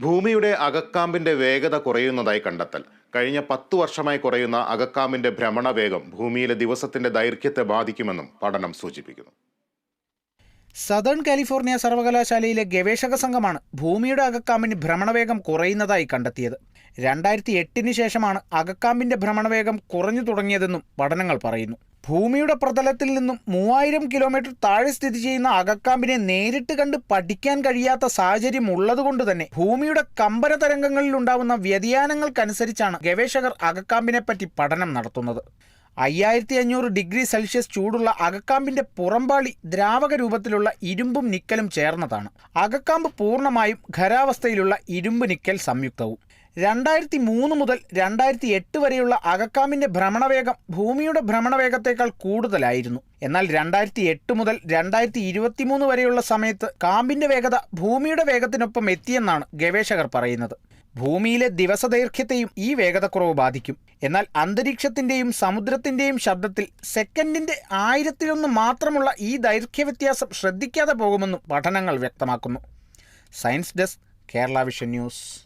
ഭൂമിയുടെ അകക്കാമ്പിന്റെ വേഗത കുറയുന്നതായി കണ്ടെത്തൽ. കഴിഞ്ഞ പത്തു വർഷമായി കുറയുന്ന അകക്കാമ്പിന്റെ ഭ്രമണവേഗം ഭൂമിയിലെ ദിവസത്തിന്റെ ദൈർഘ്യത്തെ ബാധിക്കുമെന്നും പഠനം സൂചിപ്പിക്കുന്നു. സദേൺ കാലിഫോർണിയ സർവകലാശാലയിലെ ഗവേഷക സംഘമാണ് ഭൂമിയുടെ അകക്കാമ്പിന് ഭ്രമണവേഗം കുറയുന്നതായി കണ്ടെത്തിയത്. രണ്ടായിരത്തി എട്ടിന് ശേഷമാണ് അകക്കാമ്പിന്റെ ഭ്രമണവേഗം കുറഞ്ഞു തുടങ്ങിയതെന്നും പഠനങ്ങൾ പറയുന്നു. ഭൂമിയുടെ പ്രതലത്തിൽ നിന്നും മൂവായിരം കിലോമീറ്റർ താഴെ സ്ഥിതി ചെയ്യുന്ന അകക്കാമ്പിനെ നേരിട്ട് കണ്ട് പഠിക്കാൻ കഴിയാത്ത സാഹചര്യം ഉള്ളതുകൊണ്ട് തന്നെ ഭൂമിയുടെ കമ്പന തരംഗങ്ങളിൽ ഉണ്ടാവുന്ന വ്യതിയാനങ്ങൾക്കനുസരിച്ചാണ് ഗവേഷകർ അകക്കാമ്പിനെ പറ്റി പഠനം നടത്തുന്നത്. അയ്യായിരത്തി അഞ്ഞൂറ് ഡിഗ്രി സെൽഷ്യസ് ചൂടുള്ള അകക്കാമ്പിന്റെ പുറംപാളി ദ്രാവക രൂപത്തിലുള്ള ഇരുമ്പും നിക്കലും ചേർന്നതാണ്. അകക്കാമ്പ് പൂർണമായും ഖരാവസ്ഥയിലുള്ള ഇരുമ്പ് നിക്കൽ സംയുക്തവും. രണ്ടായിരത്തി മൂന്ന് മുതൽ രണ്ടായിരത്തി എട്ട് വരെയുള്ള അകക്കാമിന്റെ ഭ്രമണവേഗം ഭൂമിയുടെ ഭ്രമണവേഗത്തേക്കാൾ കൂടുതലായിരുന്നു. എന്നാൽ രണ്ടായിരത്തി എട്ട് മുതൽ രണ്ടായിരത്തി ഇരുപത്തിമൂന്ന് വരെയുള്ള സമയത്ത് കാമ്പിന്റെ വേഗത ഭൂമിയുടെ വേഗത്തിനൊപ്പം എത്തിയെന്നാണ് ഗവേഷകർ പറയുന്നത്. ഭൂമിയിലെ ദിവസദൈർഘ്യത്തെയും ഈ വേഗതക്കുറവ് ബാധിക്കും. എന്നാൽ അന്തരീക്ഷത്തിന്റെയും സമുദ്രത്തിന്റെയും ശബ്ദത്തിൽ സെക്കൻഡിന്റെ ആയിരത്തിലൊന്ന് മാത്രമുള്ള ഈ ദൈർഘ്യ വ്യത്യാസം ശ്രദ്ധിക്കാതെ പോകുമെന്നും പഠനങ്ങൾ വ്യക്തമാക്കുന്നു. Science desk Kerala vision news.